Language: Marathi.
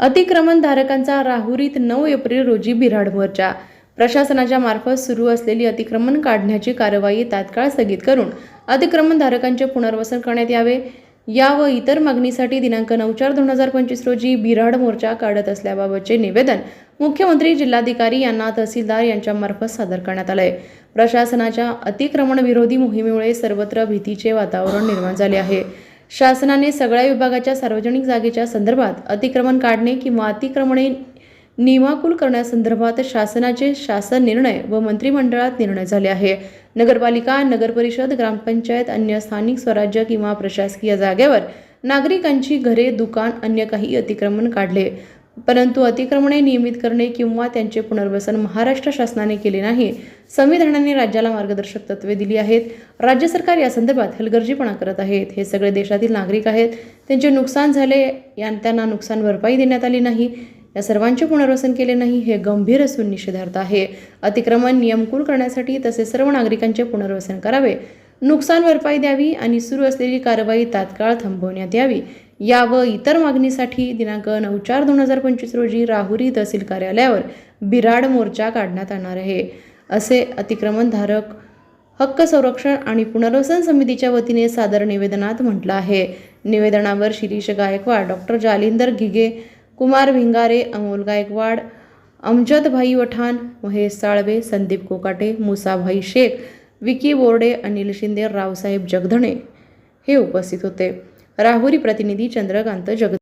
अतिक्रमणधारकांचा राहुरीत नऊ एप्रिल रोजी बिऱ्हाड मोर्चा. प्रशासनाच्या मार्फत सुरू असलेली अतिक्रमण काढण्याची कारवाई तात्काळ स्थगित करून अतिक्रमणधारकांचे पुनर्वसन करण्यात यावे. या व इतर मागणीसाठी दिनांक नऊ चार दोन हजार पंचवीस रोजी बिऱ्हाड मोर्चा काढत असल्याबाबतचे निवेदन मुख्यमंत्री जिल्हाधिकारी यांना तहसीलदार यांच्यामार्फत सादर करण्यात आलंय. प्रशासनाच्या अतिक्रमण विरोधी मोहिमेमुळे सर्वत्र भीतीचे वातावरण निर्माण झाले आहे. शासनाने सगळ्या विभागाच्या सार्वजनिक जागेच्या संदर्भात अतिक्रमण काढणे किंवा अतिक्रमणे नियमाकुल करण्यासंदर्भात शासनाचे शासन निर्णय व मंत्रिमंडळात निर्णय झाले आहे. नगरपालिका नगरपरिषद ग्रामपंचायत अन्य स्थानिक स्वराज्य किंवा प्रशासकीय जागेवर नागरिकांची घरे दुकान अन्य काही अतिक्रमण काढले. परंतु अतिक्रमणे नियमित करणे किंवा त्यांचे पुनर्वसन महाराष्ट्र शासनाने केले नाही संविधानाने राज्याला मार्गदर्शक तत्वे दिली आहेत. राज्य सरकार या संदर्भात हलगर्जीपणा करत आहेत. हे सगळे देशातील नागरिक आहेत. त्यांचे नुकसान झाले या त्यांना नुकसान भरपाई देण्यात आली नाही. या सर्वांचे पुनर्वसन केले नाही हे गंभीर असून निषेधार्थ आहे. अतिक्रमण नियमकूल करण्यासाठी तसेच सर्व नागरिकांचे पुनर्वसन करावे. नुकसान भरपाई द्यावी आणि सुरू असलेली कारवाई तात्काळ थांबवण्यात यावी. या व इतर मागणीसाठी दिनांक नऊ चार दोन हजार पंचवीस रोजी राहुरी तहसील कार्यालयावर बिराड मोर्चा काढण्यात येणार आहे. असे अतिक्रमणधारक हक्क संरक्षण आणि पुनर्वसन समितीच्या वतीने सादर निवेदनात म्हटलं आहे. निवेदनावर शिरीष गायकवाड डॉक्टर जालिंदर घिगे कुमार भिंगारे अमोल गायकवाड अमजदभाई वठाण महेश साळवे संदीप कोकाटे मुसाभाई शेख विकी बोर्डे अनिल शिंदे रावसाहेब जगधणे हे उपस्थित होते. राहुरी प्रतिनिधी चंद्रकांत जगद